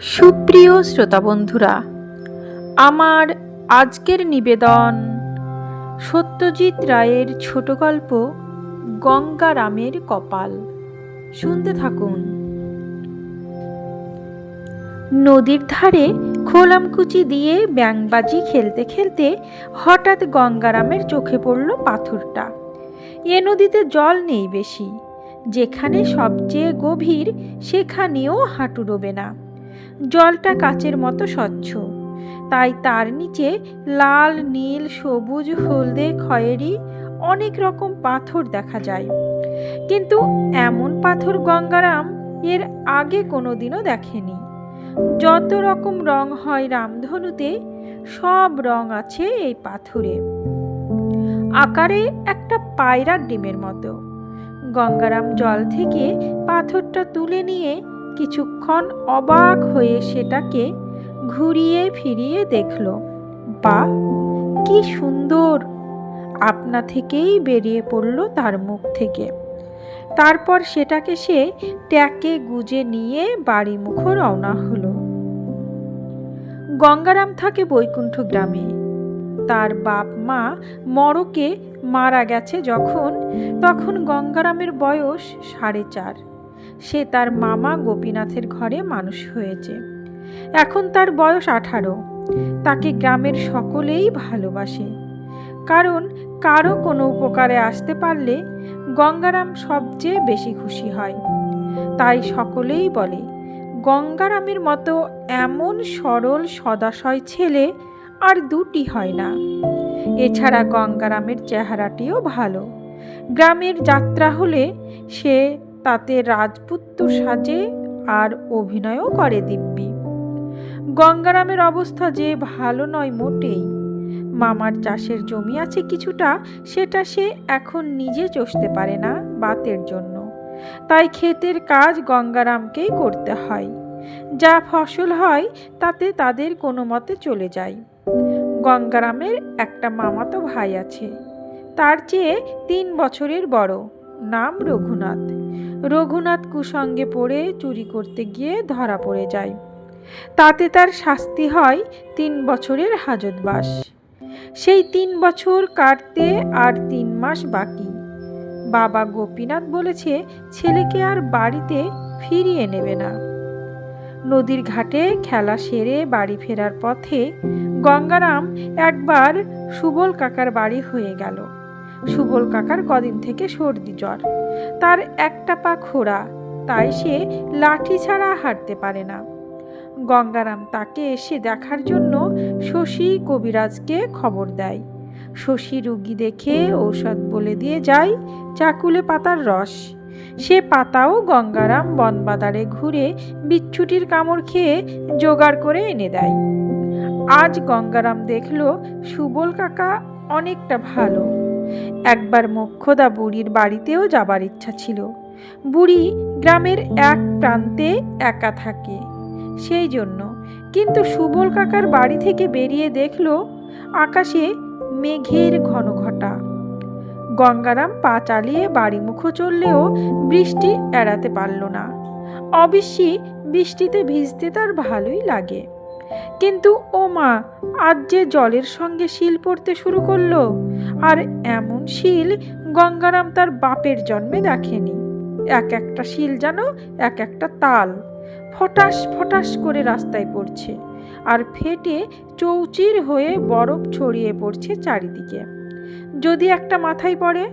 সুপ্রিয় শ্রোতা বন্ধুরা আমার আজকের নিবেদন সত্যজিৎ রায়ের ছোট গল্প গঙ্গারামের কপাল। শুনতে থাকুন। নদীর ধারে খোলামকুচি দিয়ে ব্যাংবাজি খেলতে খেলতে হঠাৎ গঙ্গারামের চোখে পড়ল পাথরটা। এ নদীতে জল নেই বেশি। যেখানে সবচেয়ে গভীর সেখানেও হাঁটু ডোবে না। জলটা কাচের মতো স্বচ্ছ। তাই তার নিচে লাল, নীল, সবুজ, হলদে, খয়েরি অনেক রকম পাথর দেখা যায়। কিন্তু এমন পাথর গঙ্গারাম এর আগে কোনোদিনও দেখেনি। যত রকম রং হয় রামধনুতে, সব রং আছে এই পাথরে। আকারে একটা পায়রার ডিমের মতো। গঙ্গারাম জল থেকে পাথরটা তুলে নিয়ে কিছুক্ষণ অবাক হয়ে সেটাকে ঘুরিয়ে ফিরিয়ে দেখল। বা, কি সুন্দর! আপনা থেকেই বেরিয়ে পড়ল তার মুখ থেকে। তারপর সেটাকে সে ট্যাকে গুজে নিয়ে বাড়ি মুখ রওনা হলো। গঙ্গারাম থাকে বৈকুণ্ঠ গ্রামে। তার বাপ মা মরকে মারা গেছে যখন, তখন গঙ্গারামের বয়স সাড়ে চার। সে তার মামা গোপীনাথের ঘরে মানুষ হয়েছে। এখন তার বয়স আঠারো। তাকে গ্রামের সকলেই ভালোবাসে। কারণ কারও কোনো উপকারে আসতে পারলে গঙ্গারাম সবচেয়ে বেশি খুশি হয়। তাই সকলেই বলে, গঙ্গারামের মতো এমন সরল সদাশয় ছেলে আর দুটি হয় না। এছাড়া গঙ্গারামের চেহারাটিও ভালো। গ্রামের যাত্রা হলে সে তাতে রাজপুত্র সাজে আর অভিনয়ও করে দিব্যি। গঙ্গারামের অবস্থা যে ভালো নয় মোটেই। মামার চাষের জমি আছে কিছুটা, সেটা সে এখন নিজে চষতে পারে না বাতের জন্য। তাই ক্ষেতের কাজ গঙ্গারামকেই করতে হয়। যা ফসল হয়, তাতে তাদের কোনো মতে চলে যায়। গঙ্গারামের একটা মামাতো ভাই আছে। তার চেয়ে তিন বছরের বড়। নাম রঘুনাথ। রঘুনাথ কুসঙ্গে পড়ে চুরি করতে গিয়ে ধরা পড়ে যায়। তাতে তার শাস্তি হয় তিন বছরের হাজতবাস। সেই তিন বছর কাটতে আর তিন মাস বাকি। বাবা গোপীনাথ বলেছে, ছেলেকে আর বাড়িতে ফিরিয়ে নেবে না। নদীর ঘাটে খেলা সেরে বাড়ি ফেরার পথে গঙ্গারাম একবার সুবল কাকার বাড়ি হয়ে গেল। সুবল কাকার কদিন থেকে সর্দি জ্বর। তার একটা পা খোড়া, তাই সে লাঠি ছাড়া হাঁটতে পারে না। গঙ্গারাম তাকে এসে দেখার জন্য শশী কবিরাজকে খবর দেয়। শশী রুগী দেখে ঔষধ বলে দিয়ে যায় চাকুলে পাতার রস। সে পাতাও গঙ্গারাম বনবাদারে ঘুরে বিচ্ছুটির কামড় খেয়ে জোগাড় করে এনে দেয়। আজ গঙ্গারাম দেখল সুবল কাকা অনেকটা ভালো। একবার মোক্ষদা বুড়ির বাড়িতেও যাবার ইচ্ছা ছিল। বুড়ি গ্রামের এক প্রান্তে একা থাকে। সেই জন্য কিন্তু সুবল কাকার বাড়ি থেকে বেরিয়ে দেখল আকাশে মেঘের ঘন ঘটা। গঙ্গারাম পা চালিয়ে বাড়ি মুখ চললেও বৃষ্টি এড়াতে পারল না। অবশ্যই বৃষ্টিতে ভিজতে তার ভালোই লাগে। কিন্তু ও মা আজ যে জলের সঙ্গে শিল পড়তে শুরু করল আর এমন শিল গঙ্গারাম তার বাপের জন্মে দেখেনি। এক একটা শিল যেন এক একটা তাল ফটাস ফটাস করে রাস্তায় পড়ছে আর ফেটে চৌচির হয়ে বরফ ছড়িয়ে পড়ছে চারিদিকে। যদি একটা মাথায় পড়ে?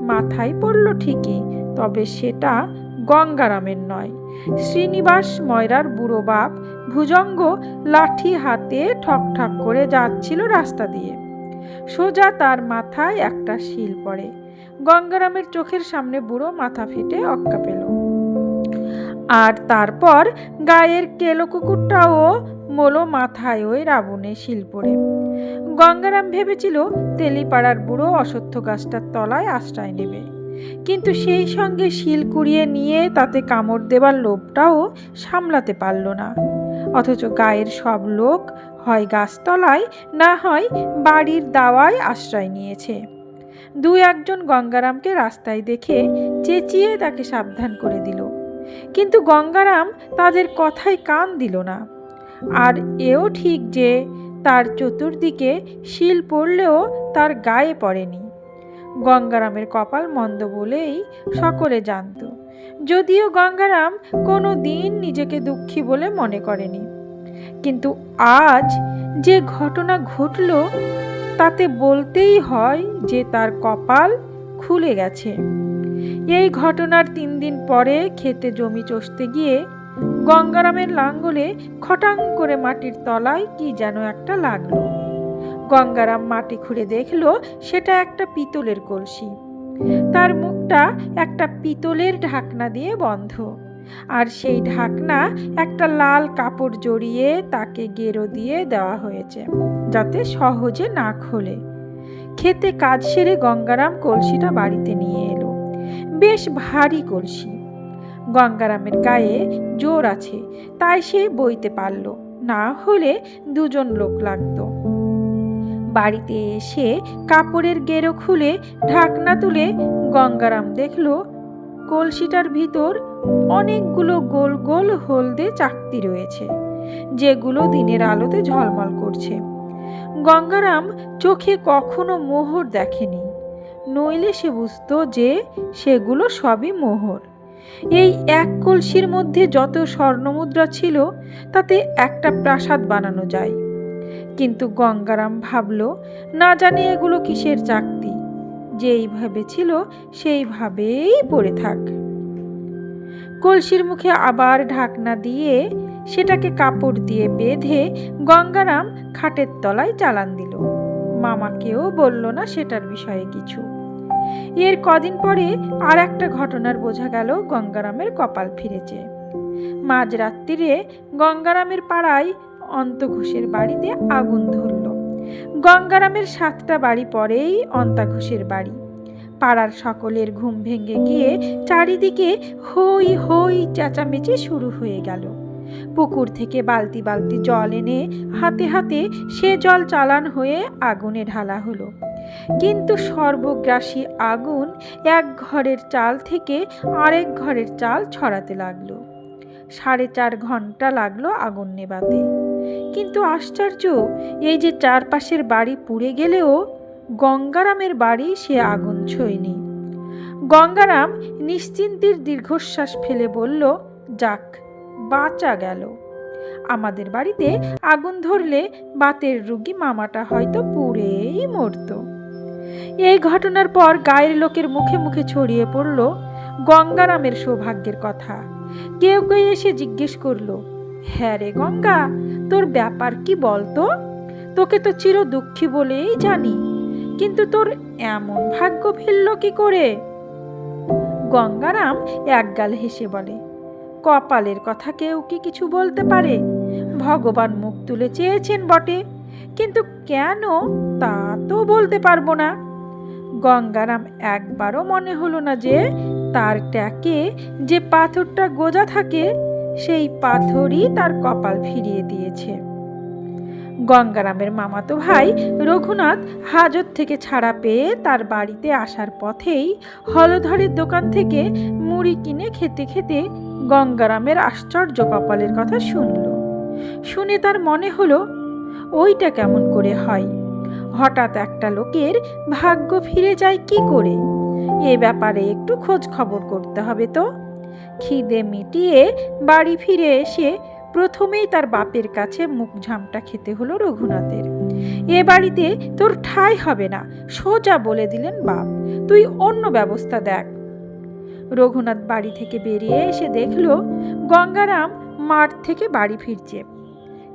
মাথায় পড়ল ঠিকই, তবে সেটা গঙ্গারামের নয়। শ্রীনিবাস ময়রার বুড়ো বাপ ভুজঙ্গ লাঠি হাতে ঠক ঠক করে যাচ্ছিল রাস্তা দিয়ে। সোজা তার মাথায় একটা শিল পড়ে। গঙ্গারামের চোখের সামনে বুড়ো মাথা ফেটে অক্কা পেল। আর তারপর গায়ের কেলো কুকুরটাও মোলো মাথায় ওই রাবণে শিল পড়ে। গঙ্গারাম ভেবেছিল তেলিপাড়ার বুড়ো অসত্য গাছটার তলায় আশ্রয় নেবে। কিন্তু সেই সঙ্গে শিল কুড়িয়ে নিয়ে তাতে কামড় দেবার লোভটাও সামলাতে পারল না। অথচ গায়ের সব লোক গাছতলায়, না হয় বাড়ির দাওয়ায় আশ্রয় নিয়েছে। দু একজন গঙ্গারামকে রাস্তায় দেখে চেঁচিয়ে তাকে সাবধান করে দিল। কিন্তু গঙ্গারাম তাদের কথায় কান দিল না। আর এও ঠিক যে তার চতুর্দিকে শিল পড়লেও তার গায়ে পড়েনি। গঙ্গারামের কপাল মন্দ বলেই সকলে জানত। যদিও গঙ্গারাম কোনো দিন নিজেকে দুঃখী বলে মনে করেনি। কিন্তু আজ যে ঘটনা ঘটল, তাতে বলতেই হয় যে তার কপাল খুলে গেছে। এই ঘটনার তিন দিন পরে খেতে জমি চষতে গিয়ে গঙ্গারামের লাঙ্গলে খটাং করে মাটির তলায় কি যেন একটা লাগল। গঙ্গারাম মাটি খুঁড়ে দেখল, সেটা একটা পিতলের কলসি। তার মুখটা একটা পিতলের ঢাকনা দিয়ে বন্ধ। আর সেই ঢাকনা একটা লাল কাপড় জড়িয়ে তাকে গেরো দিয়ে দেওয়া হয়েছে, যাতে সহজে না খোলে। খেতে কাজ সেরে গঙ্গারাম কলসিটা বাড়িতে নিয়ে এলো। বেশ ভারী কলসি। গঙ্গারামের গায়ে জোর আছে, তাই সে বইতে পারল, না হলে দুজন লোক লাগতো। বাড়িতে এসে কাপড়ের গেরো খুলে ঢাকনা তুলে গঙ্গারাম দেখল, কলসিটার ভিতর অনেকগুলো গোল গোল হলদে চাকতি রয়েছে, যেগুলো দিনের আলোতে ঝলমল করছে। গঙ্গারাম চোখে কখনো মোহর দেখেনি, নইলে সে বুঝতো যে সেগুলো সবই মোহর। এই এক কলসির মধ্যে যত স্বর্ণমুদ্রা ছিল, তাতে একটা প্রাসাদ বানানো যায়। কিন্তু গঙ্গারাম ভাবল, না জানি এগুলো কিসের চাকতি। যেই ভেবেছিল সেইভাবেই পড়ে থাক। কলসির মুখে আবার ঢাকনা দিয়ে সেটাকে কাপড় দিয়ে বেঁধে গঙ্গারাম খাটের তলায় চালান দিল। মামাকেও বলল না সেটার বিষয়ে কিছু। এর কদিন পরে আর একটা ঘটনার বোঝা গেল গঙ্গারামের কপাল ফিরেছে। মাঝরাত্রিরে গঙ্গারামের পাড়ায় অন্তঘোষের বাড়িতে আগুন ধরল। গঙ্গারামের সাতটা বাড়ি পরেই অন্তাঘোষের বাড়ি। পাড়ার সকলের ঘুম ভেঙে গিয়ে চারিদিকে হই হই চেঁচামেচি শুরু হয়ে গেল। পুকুর থেকে বালতি বালতি জল এনে হাতে হাতে সে জল চালান হয়ে আগুনে ঢালা হলো। কিন্তু সর্বগ্রাসী আগুন এক ঘরের চাল থেকে আরেক ঘরের চাল ছড়াতে লাগল। সাড়ে চার ঘণ্টা লাগল আগুন নেবাতে কিন্তু আশ্চর্য, এই যে চারপাশের বাড়ি পুড়ে গেলেও গঙ্গারামের বাড়ি সে আগুন ছয়নি। গঙ্গারাম নিশ্চিন্তির দীর্ঘশ্বাস ফেলে বলল, যাক, বাঁচা গেল। আমাদের বাড়িতে আগুন ধরলে বাতের রুগী মামাটা হয়তো পুড়েই মরত এই ঘটনার পর গায়ের লোকের মুখে মুখে ছড়িয়ে পড়ল গঙ্গারামের সৌভাগ্যের কথা। কেউ কেউ এসে জিজ্ঞেস করল হ্যাঁ রে গঙ্গা, তোর ব্যাপার কি বলতো? তোকে তো চির দুঃখী বলেই জানি। কিন্তু তোর এমন ভাগ্য ফেলল কি করে? গঙ্গারাম একগাল হেসে বলে, কপালের কথা কেউ কি কিছু বলতে পারে? ভগবান মুখ তুলে চেয়েছেন বটে, কিন্তু কেন তা তো বলতে পারব না। গঙ্গারাম একবারও মনে হলো না যে তার ট্যাকে যে পাথরটা গোজা থাকে, সেই পাথরই তার কপাল ফিরিয়ে দিয়েছে। গঙ্গারামের মামাতো ভাই রঘুনাথ হাজত থেকে ছাড়া পেয়ে তার বাড়িতে আসার পথেই হলধরের দোকান থেকে মুড়ি কিনে খেতে খেতে গঙ্গারামের আশ্চর্য কপালের কথা শুনল। শুনে তার মনে হলো, ওইটা কেমন করে হয়? হঠাৎ একটা লোকের ভাগ্য ফিরে যায় কি করে? এ ব্যাপারে একটু খোঁজ খবর করতে হবে তো। খিদে মিটিয়ে বাড়ি ফিরে এসে প্রথমেই তার বাপের কাছে মুখ ঝামটা খেতে হলো রঘুনাথের। এ বাড়িতে তোর ঠাই হবে না, সোজা বলে দিলেন বাপ, তুই অন্য ব্যবস্থা দেখ। রঘুনাথ বাড়ি থেকে বেরিয়ে এসে দেখল গঙ্গারাম মাঠ থেকে বাড়ি ফিরছে।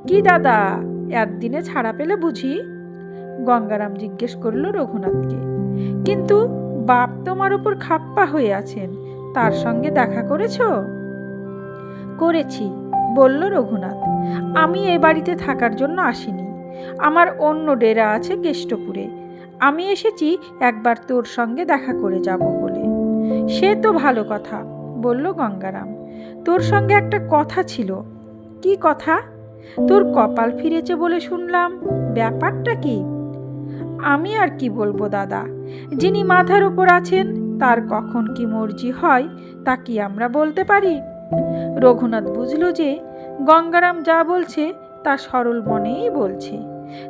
কি দাদা, একদিনে ছাড়া পেলে বুঝি? গঙ্গারাম জিজ্ঞেস করল রঘুনাথকে। কিন্তু বাপ তোমার উপর খাপ্পা হয়ে আছেন, তার সঙ্গে দেখা করেছ? করেছি বলল, রঘুনাথ, আমি এ বাড়িতে থাকার জন্য আসিনি। আমার অন্য ডেরা আছে কেষ্টপুরে। আমি এসেছি একবার তোর সঙ্গে দেখা করে যাব বলে। সে তো ভালো কথা, বলল গঙ্গারাম। তোর সঙ্গে একটা কথা ছিল। কি কথা? তোর কপাল ফিরেছে বলে শুনলাম। ব্যাপারটা কি? আমি আর কি বলব দাদা? যিনি মাথার উপর আছেন, তার কখন কি মর্জি হয়, তা কি আমরা বলতে পারি? রঘুনাথ বুঝল যে গঙ্গারাম যা বলছে তা সরল মনেই বলছে।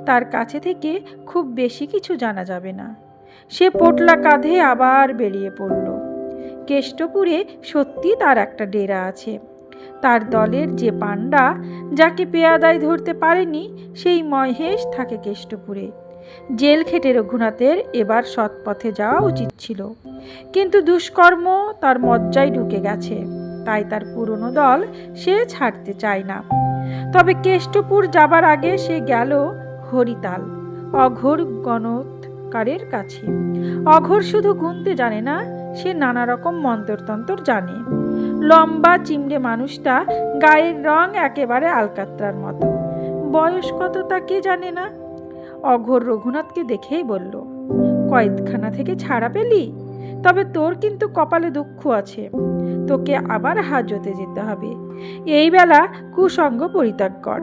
তার কাছে থেকে খুব বেশি কিছু জানা যাবে না। সে পোটলা কাঁধে আবার বেরিয়ে পড়ল। কেষ্টপুরে সত্যি তার একটা ডেরা আছে। তার দলের যে পাণ্ডা, যাকে পেয়াদায় ধরতে পারেনি, সেই মহেশ থাকে কেষ্টপুরে। জেল খেটে রঘুনাথের এবার সৎপথে যাওয়া উচিত ছিল। কিন্তু দুষ্কর্ম তার মজ্জায় ঢুকে গেছে। তাই তার পুরনো দল সে ছাড়তে চায় না। তবে কেষ্টপুর যাবার আগে সে গেল হরিতাল, অঘোর গণৎকারের কাছে। অঘোর শুধু গুনতে জানে না, সে নানা রকম মন্তরতন্তর জানে। লম্বা চিমড়ে মানুষটা গায়ের রং একেবারে আলকাত্রার মতো। বয়স কত তা কে জানে না? অঘোর রঘুনাথকে দেখেই বলল কয়েদখানা থেকে ছাড়া পেলি? তবে তোর কিন্তু কপালে দুঃখ আছে। তোকে আবার হাজতে যেতে হবে। এই বেলা কুসঙ্গ পরিত্যাগ কর।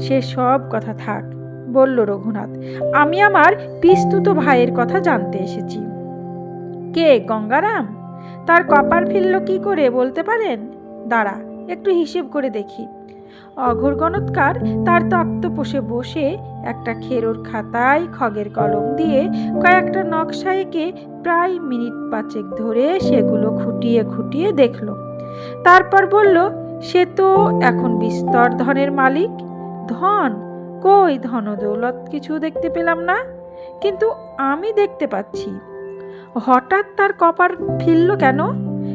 সে সব কথা থাক, বলল রঘুনাথ। আমি আমার পিস্তুত ভাইয়ের কথা জানতে এসেছি। কে, গঙ্গারাম? তার কপাল ফিরল কি করে বলতে পারেন? দাঁড়া, একটু হিসেব করে দেখি। অঘোর গণৎকার তার তক্তপোষে বসে একটা খেরোর খাতায় খগের কলম দিয়ে কয়েকটা নকশা এঁকে প্রায় মিনিট পাঁচেক ধরে সেগুলো খুঁটিয়ে খুঁটিয়ে দেখল। তারপর বলল, সে তো এখন বিস্তর ধনের মালিক। ধন? কই ধন দৌলত? কিছু দেখতে পেলাম না। কিন্তু আমি দেখতে পাচ্ছি। হঠাৎ তার কপার ফিরল কেন?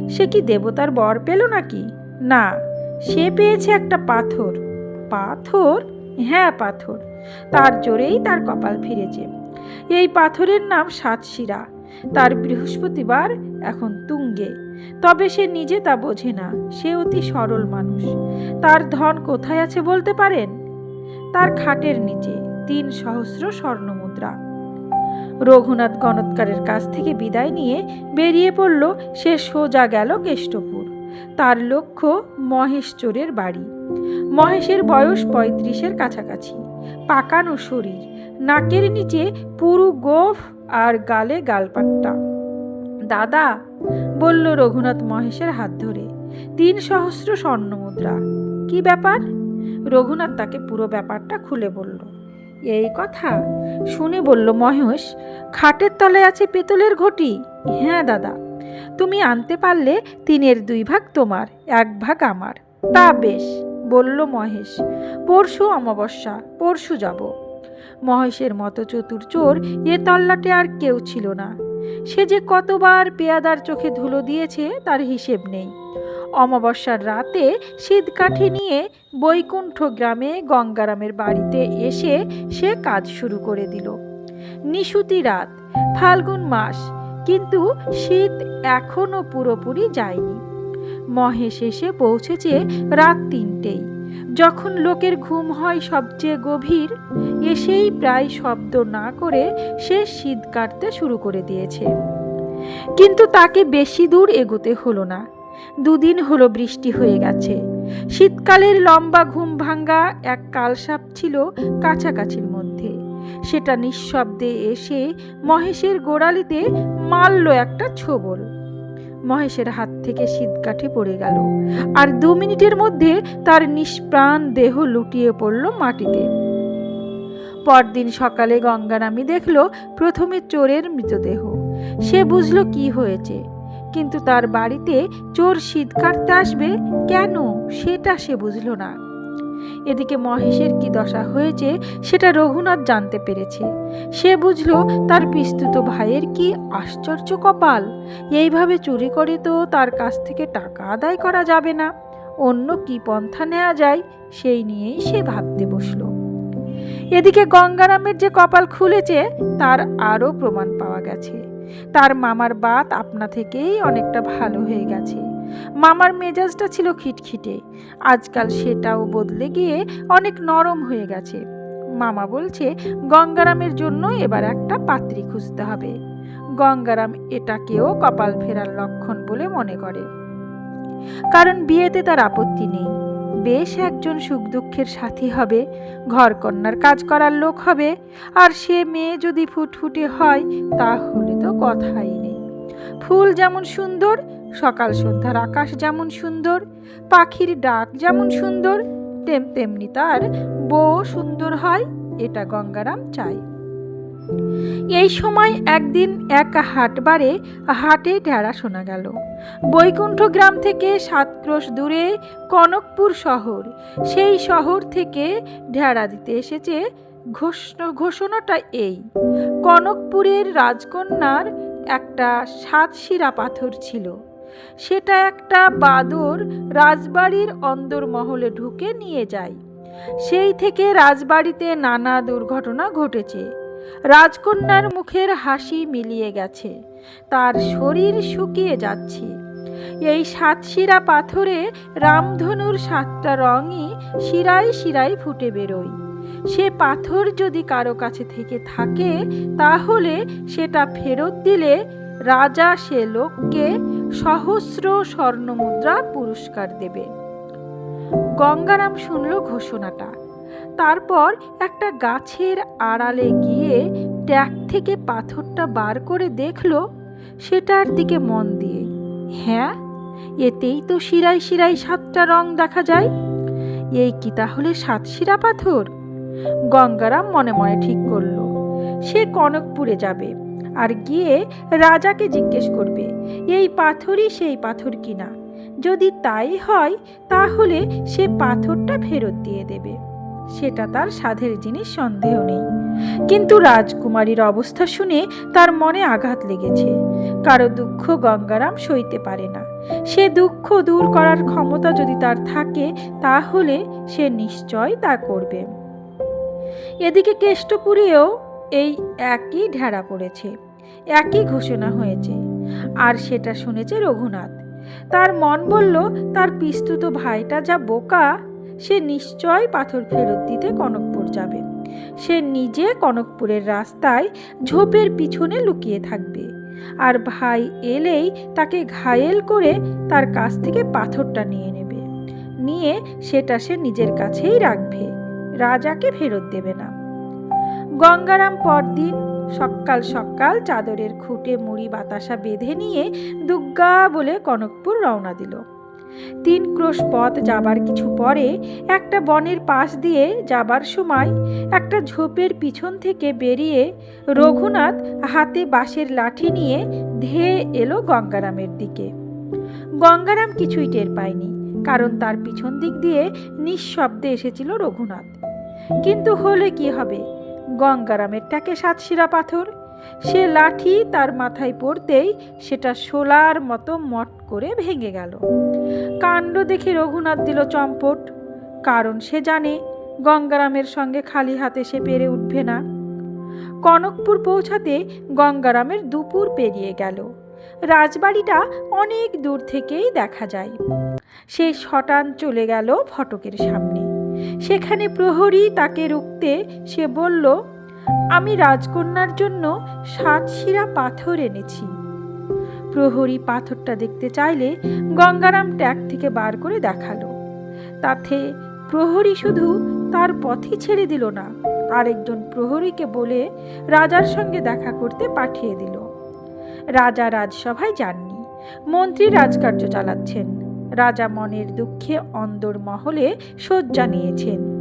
সে কি দেবতার বর পেল নাকি? না। সে পেয়েছে একটা পাথর। পাথর? হ্যাঁ পাথর। তার জোরেই তার কপাল ফিরেছে। এই পাথরের নাম সাতশিরা। তার বৃহস্পতিবার এখন তুঙ্গে। তবে সে নিজে তা বোঝে না। সে অতি সরল মানুষ। তার ধন কোথায় আছে বলতে পারেন? তার খাটের নিচে, তিন সহস্র স্বর্ণমুদ্রা। রঘুনাথ গণৎকারের কাছ থেকে বিদায় নিয়ে বেরিয়ে পড়ল। সে সোজা গেল কেষ্টপুর। তার লক্ষ্য মহেশচোরের বাড়ি। মহেশের বয়স পঁয়ত্রিশের কাছাকাছি। পাকানো শরীর। নাকের নিচে পুরু গোফ আর গালে গালপাট্টা। দাদা, বলল রঘুনাথ মহেশের হাত ধরে, তিন সহস্র স্বর্ণমুদ্রা কি ব্যাপার? রঘুনাথ তাকে পুরো ব্যাপারটা খুলে বলল। এই কথা? শুনে বলল মহেশ, খাটের তলে আছে পেতলের ঘটি? হ্যাঁ দাদা। তুমি আনতে পারলে তিনের দুই ভাগ তোমার, এক ভাগ আমার। তা বেশ, বলল মহেশ। পরশু অমাবস্যা, পরশু যাব। মহেশের মতো চতুর চোর এ তল্লাটে আর কেউ ছিল না। সে যে কতবার পেয়াদার চোখে ধুলো দিয়েছে তার হিসেব নেই। অমাবস্যার রাতে শীতকাঠি নিয়ে বৈকুণ্ঠ গ্রামে গঙ্গারামের বাড়িতে এসে সে কাজ শুরু করে দিল। নিশুতি রাত, ফাল্গুন মাস কিন্তু শীত এখনও পুরোপুরি যায়নি। মহেশ এসে পৌঁছেছে রাত তিনটেই। যখন লোকের ঘুম হয় সবচেয়ে গভীর, এসেই প্রায় শব্দ না করে সে শীত কাটতে শুরু করে দিয়েছে। কিন্তু তাকে বেশি দূর এগোতে হলো না। দুদিন হলো বৃষ্টি হয়ে গেছে। শীতকালের লম্বা ঘুম ভাঙ্গা এক কালসাপ ছিল কাছাকাছির সেটা নিঃশব্দে এসে মহেশের গোড়ালিতে মারল একটা ছোবল। মহেশের হাত থেকে শীতকাঠি পড়ে গেল আর দু মিনিটের মধ্যে তার নিষ্প্রাণ দেহ লুটিয়ে পড়ল মাটিতে। পরদিন সকালে গঙ্গারামি দেখল প্রথমে চোরের মৃতদেহ। সে বুঝল কি হয়েছে, কিন্তু তার বাড়িতে চোর শীত কাটতে আসবে কেন সেটা সে বুঝল না। এদিকে মহেশের কি দশা হয়েছে সেটা রঘুনাথ জানতে পেরেছে। সে বুঝল তার পিস্তুত ভাইয়ের কি আশ্চর্য কপাল। এইভাবে চুরি করে তো তার কাছ থেকে টাকা আদায় করা যাবে না। অন্য কি পন্থা নেওয়া যায় সেই নিয়েই সে ভাবতে বসল। এদিকে গঙ্গারামের যে কপাল খুলেছে তার আরও প্রমাণ পাওয়া গেছে। তার মামার বাত আপনা থেকেই অনেকটা ভালো হয়ে গেছে। মামার মেজাজটা ছিল খিটখিটে। আজকাল সেটাও বদলে গিয়ে অনেক নরম হয়ে গেছে। মামা বলছে, গঙ্গারামের জন্য এবার একটা পাত্রী খুঁজতে হবে। গঙ্গারাম এটাকেও কপাল ফেরার লক্ষণ বলে মনে করে। কারণ বিয়েতে তার আপত্তি নেই। বেশ একজন সুখ দুঃখের সাথী হবে, ঘরকন্যার কাজ করার লোক হবে, আর সে মেয়ে যদি ফুটফুটে হয়, তাহলে তো কথাই নেই। ফুল যেমন সুন্দর সকাল সন্ধ্যার আকাশ যেমন সুন্দর, পাখির ডাক যেমন সুন্দর, তেম তেমনি তার বউ সুন্দর হয়, এটা গঙ্গারাম চায়। এই সময় একদিন এক হাটবারে হাটে ঢেড়া শোনা গেল। বৈকুণ্ঠ গ্রাম থেকে সাত ক্রোশ দূরে কনকপুর শহর। সেই শহর থেকে ঢেড়া দিতে এসেছে ঘোষণা, ঘোষণাটা এই, কনকপুরের রাজকন্যার একটা সাতশিরা পাথর ছিল। সেটা একটা বাদর রাজবাড়ির অন্দরমহলে ঢুকে নিয়ে যায়। সেই থেকে রাজবাড়িতে নানা দুর্ঘটনা ঘটেছে। রাজকন্যার মুখের হাসি মিলিয়ে গেছে। তার শরীর শুকিয়ে যাচ্ছে। এই সাতশিরা পাথরে রামধনুর সাতটা রঙই শিরায় শিরায় ফুটে বেরোয়। সে পাথর যদি কারও কাছে থেকে থাকে, তাহলে সেটা ফেরত দিলে রাজা সে লোককে সহস্র স্বর্ণমুদ্রা পুরস্কার দেবে। গঙ্গারাম শুনল ঘোষণাটা। তারপর একটা গাছের আড়ালে গিয়ে ট্যাগ থেকে পাথরটা বার করে দেখল, সেটার দিকে মন দিয়ে। হ্যাঁ এতেই তো শিরায় শিরায় সাতটা রং দেখা যায়। এই কি তাহলে সাতশিরা পাথর? গঙ্গারাম মনে মনে ঠিক করল, সে কনকপুরে যাবে। আর গিয়ে রাজাকে জিজ্ঞেস করবে, এই পাথরই সেই পাথর কিনা? যদি তাই হয়, তাহলে সে পাথরটা ফেরত দিয়ে দেবে। সেটা তার সাধের জিনিস, সন্দেহ নেই। কিন্তু রাজকুমারীর অবস্থা শুনে তার মনে আঘাত লেগেছে। কারও দুঃখ গঙ্গারাম সইতে পারে না। সে দুঃখ দূর করার ক্ষমতা যদি তার থাকে, তাহলে সে নিশ্চয় তা করবে। এদিকে কেষ্টপুরেও এই একই ঢেড়া পড়েছে, একই ঘোষণা হয়েছে। আর সেটা শুনেছে রঘুনাথ। তার মন বলল, তার পিস্তুত ভাইটা যা বোকা, সে নিশ্চয় পাথর ফেরত দিতে কনকপুর যাবে। সে নিজে কনকপুরের রাস্তায় ঝোপের পিছনে লুকিয়ে থাকবে। আর ভাই এলেই তাকে ঘায়েল করে তার কাছ থেকে পাথরটা নিয়ে নেবে। নিয়ে সেটা সে নিজের কাছেই রাখবে। রাজাকে ফেরত দেবে না। গঙ্গারাম পরদিন সকাল সকাল চাদরের খুঁটে মুড়ি বাতাসা বেঁধে নিয়ে দুগ্গা বলে কনকপুর রওনা দিল। তিন ক্রোশ পথ যাবার কিছু পরে একটা বনের পাশ দিয়ে যাবার সময় একটা ঝোপের পিছন থেকে বেরিয়ে রঘুনাথ হাতে বাঁশের লাঠি নিয়ে ধেয়ে এলো গঙ্গারামের দিকে। গঙ্গারাম কিছুই টের পায়নি, কারণ তার পিছন দিক দিয়ে নিঃশব্দে এসেছিল রঘুনাথ। কিন্তু হলে কি হবে? গঙ্গারামের টাকে সাতশিরা পাথর। সে লাঠি তার মাথায় পড়তেই সেটা শোলার মতো মট করে ভেঙে গেল। কাণ্ড দেখে রঘুনাথ দিল চম্পট। কারণ সে জানে গঙ্গারামের সঙ্গে খালি হাতে সে পেরে উঠবে না। কনকপুর পৌঁছাতে গঙ্গারামের দুপুর পেরিয়ে গেল। রাজবাড়িটা অনেক দূর থেকেই দেখা যায়। সে শটান চলে গেল ফটকের সামনে। সেখানে প্রহরী তাকে রুখতে সে বলল, আমি রাজকন্যার জন্য সাতশিরা পাথর এনেছি। প্রহরী পাথরটা দেখতে চাইলে গঙ্গারাম ট্যাগ থেকে বার করে দেখাল। তাতে প্রহরী শুধু তার পথই ছেড়ে দিল না, আরেকজন প্রহরীকে বলে রাজার সঙ্গে দেখা করতে পাঠিয়ে দিল। রাজা রাজসভায় যাননি, মন্ত্রী রাজকার্য চালাচ্ছেন রাজা মনের দুঃখে অন্দর মহলে শয্যা নিয়েছেন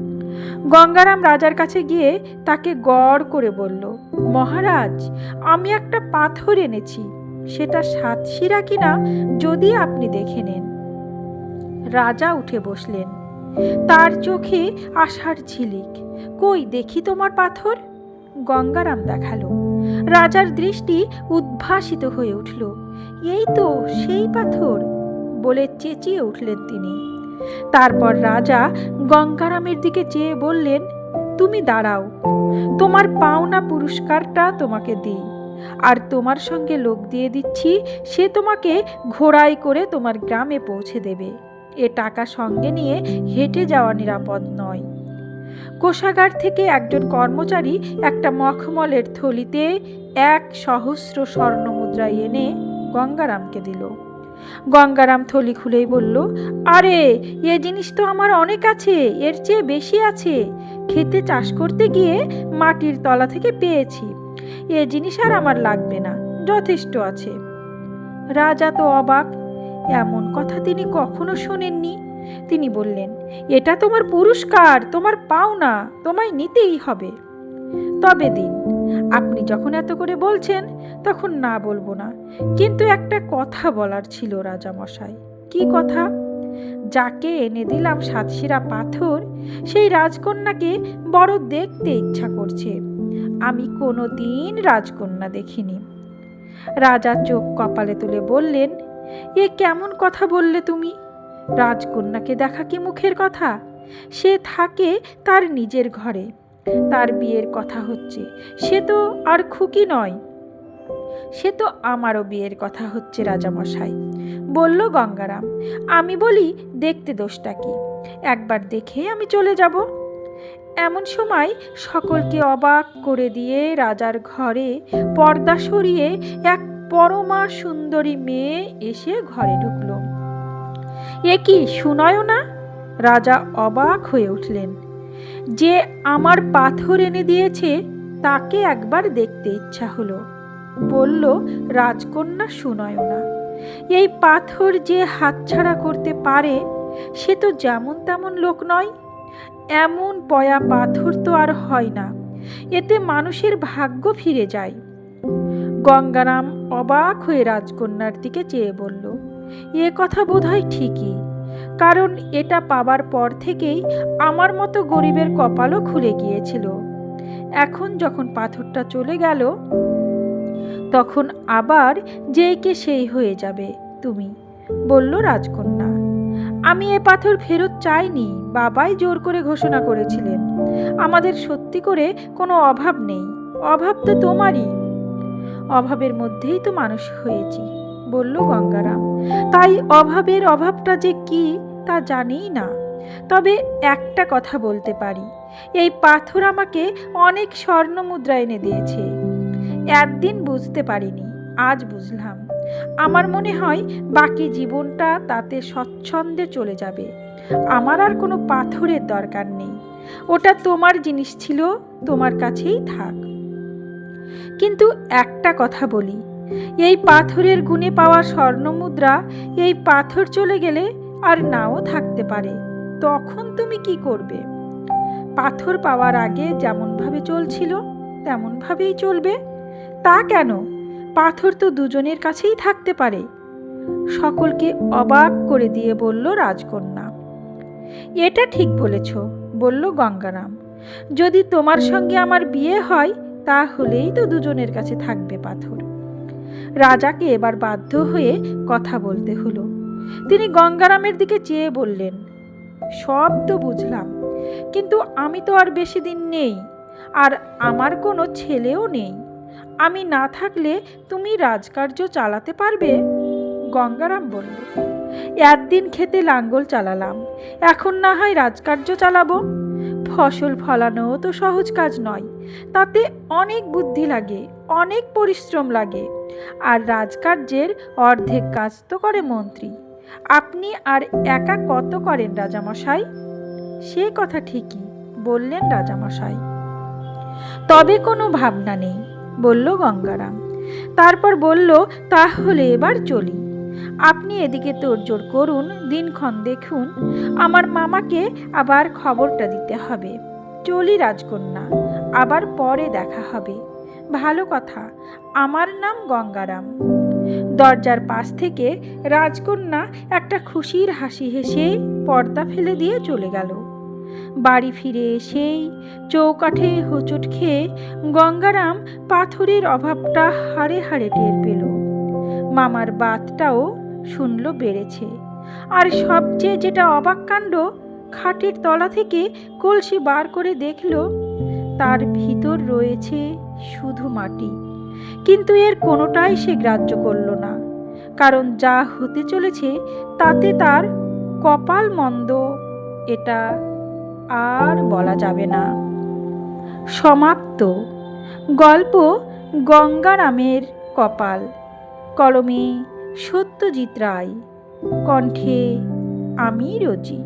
গঙ্গারাম রাজার কাছে গিয়ে তাকে গড় করে বলল, মহারাজ, আমি একটা পাথর এনেছি। সেটা সাতশিরা কিনা যদি আপনি দেখে নেন। রাজা উঠে বসলেন। তার চোখে আশার ঝিলিক। কই, দেখি তোমার পাথর? গঙ্গারাম দেখাল। রাজার দৃষ্টি উদ্ভাসিত হয়ে উঠল। এই তো, সেই পাথর। বলে চেঁচিয়ে উঠলেন তিনি। তারপর রাজা গঙ্গারামের দিকে চেয়ে বললেন, তুমি দাঁড়াও, তোমার পাওনা পুরস্কারটা তোমাকে দিই, আর তোমার সঙ্গে লোক দিয়ে দিচ্ছি, সে তোমাকে ঘোড়াই করে তোমার গ্রামে পৌঁছে দেবে। এ টাকা সঙ্গে নিয়ে হেঁটে যাওয়া নিরাপদ নয়। কোষাগার থেকে একজন কর্মচারী একটা মখমলের থলিতে এক সহস্র স্বর্ণ মুদ্রা এনে গঙ্গারামকে দিল। গঙ্গারাম থলি খুলেই বলল, আরে, এ জিনিস তো আমার অনেক আছে, এর চেয়ে বেশি আছে। খেতে চাষ করতে গিয়ে মাটির তলা থেকে পেয়েছি। এ জিনিস আর আমার লাগবে না, যথেষ্ট আছে রাজা তো অবাক, এমন কথা তিনি কখনো শোনেননি। তিনি বললেন, এটা তোমার পুরস্কার, তোমার পাওনা, তোমায় নিতেই হবে। তবে দিন আপনি যখন এত করে বলছেন, তখন না বলব না। কিন্তু একটা কথা বলার ছিল রাজামশাই। কি কথা? যাকে এনে দিলাম সাতশিরা পাথর, সেই রাজকন্যাকে বড় দেখতে ইচ্ছা করছে। আমি কোনো দিন রাজকন্যা দেখিনি। রাজা চোখ কপালে তুলে বললেন, এ কেমন কথা বললে তুমি? রাজকন্যাকে দেখা কি মুখের কথা? সে থাকে তার নিজের ঘরে। তার বিয়ের কথা হচ্ছে। সে তো আর খুকি নয়। সে তো আমারও বিয়ের কথা হচ্ছে রাজামশাই। বলল গঙ্গারাম, আমি বলি দেখতে দোষটা কি? একবার দেখে আমি চলে যাব। এমন সময় সকলকে অবাক করে দিয়ে রাজার ঘরে পর্দা সরিয়ে এক পরমা সুন্দরী মেয়ে এসে ঘরে ঢুকল। এ কি শুনয় না রাজা অবাক হয়ে উঠলেন। যে আমার পাথর এনে দিয়েছে, তাকে একবার দেখতে ইচ্ছা হলো। বলল, রাজকন্যা সুনয়না, এই পাথর যে হাতছাড়া করতে পারে, সে তো যেমন তেমন লোক নয়। এমন পয়া পাথর তো আর হয় না, এতে মানুষের ভাগ্য ফিরে যায়। গঙ্গারাম অবাক হয়ে রাজকন্যার দিকে চেয়ে বলল, এ কথা বোধহয় ঠিকই কারণ এটা পাবার পর থেকেই আমার মতো গরিবের কপালও খুলে গিয়েছিল। এখন যখন পাথরটা চলে গেল, তখন আবার যেই কে সেই হয়ে যাবে, তুমি, বলল রাজকন্যা। আমি এ পাথর ফেরত চাইনি, বাবাই জোর করে ঘোষণা করেছিলেন। আমাদের সত্যি করে কোনো অভাব নেই, অভাব তো তোমারই। অভাবের মধ্যেই তো মানুষ হয়েছি। বলল, গঙ্গারাম, তাই অভাবের অভাবটা যে কি তা জানিই না। তবে একটা কথা বলতে পারি, এই পাথর আমাকে অনেক স্বর্ণ মুদ্রা এনে দিয়েছে। একদিন বুঝতে পারিনি, আজ বুঝলাম। আমার মনে হয় বাকি জীবনটা তাতে স্বচ্ছন্দে চলে যাবে। আমার আর কোনো পাথরের দরকার নেই। ওটা তোমার জিনিস ছিল, তোমার কাছেই থাক। কিন্তু একটা কথা বলি এই পাথরের গুণে পাওয়া স্বর্ণমুদ্রা এই পাথর চলে গেলে আর নাও থাকতে পারে। তখন তুমি কি করবে? পাথর পাওয়ার আগে যেমনভাবে চলছিল, তেমনভাবেই চলবে। তা কেন? পাথর তো দুজনের কাছেই থাকতে পারে। সকলকে অবাক করে দিয়ে বলল রাজকন্যা। এটা ঠিক বলেছ, বলল গঙ্গারাম। যদি তোমার সঙ্গে আমার বিয়ে হয়, তাহলেই তো দুজনের কাছে থাকবে পাথর। রাজাকে এবার বাধ্য হয়ে কথা বলতে হলো। তিনি গঙ্গারামের দিকে চেয়ে বললেন, সব তো বুঝলাম, কিন্তু আমি তো আর বেশি দিন নেই, আর আমার কোনো ছেলেও নেই। আমি না থাকলে তুমি রাজকার্য চালাতে পারবে? গঙ্গারাম বলল, একদিন খেতে লাঙ্গল চালালাম, এখন না হয় রাজকার্য চালাবো। ফসল ফলানো তো সহজ কাজ নয়, তাতে অনেক বুদ্ধি লাগে, অনেক পরিশ্রম লাগে আর রাজকার্যের অর্ধেক কাজ তো করে মন্ত্রী। আপনি আর একা কত করেন রাজামশাই? সে কথা ঠিকই বললেন রাজামশাই। তবে কোনো ভাবনা নেই, বলল গঙ্গারাম। তারপর বলল, তাহলে এবার চলি। আপনি এদিকে তোড়জোড় করুন, দিনক্ষণ দেখুন। আমার মামাকে আবার খবরটা দিতে হবে। চলি রাজকন্যা, আবার পরে দেখা হবে। ভালো কথা। আমার নাম গঙ্গারাম। দরজার পাশ থেকে রাজকন্যা একটা খুশির হাসি হেসে পর্দা ফেলে দিয়ে চলে গেল। বাড়ি ফিরে এসেই চৌকাঠে হোঁচট খেয়ে গঙ্গারাম পাথরের অভাবটা হাড়ে হাড়ে টের পেল। মামার বাতটাও শুনল বেড়েছে। আর সবচেয়ে যেটা অবাক কাণ্ড, খাটের তলা থেকে কলসি বার করে দেখল তার ভিতর রয়েছে শুধু মাটি। কিন্তু এর কোনোটাই সে গ্রাহ্য করল না। কারণ যা হতে চলেছে, তাতে তার কপাল মন্দ এটা আর বলা যাবে না। সমাপ্ত। গল্প গঙ্গারামের কপাল। কলমে সত্যজিৎ রায়। কণ্ঠে আমি রচি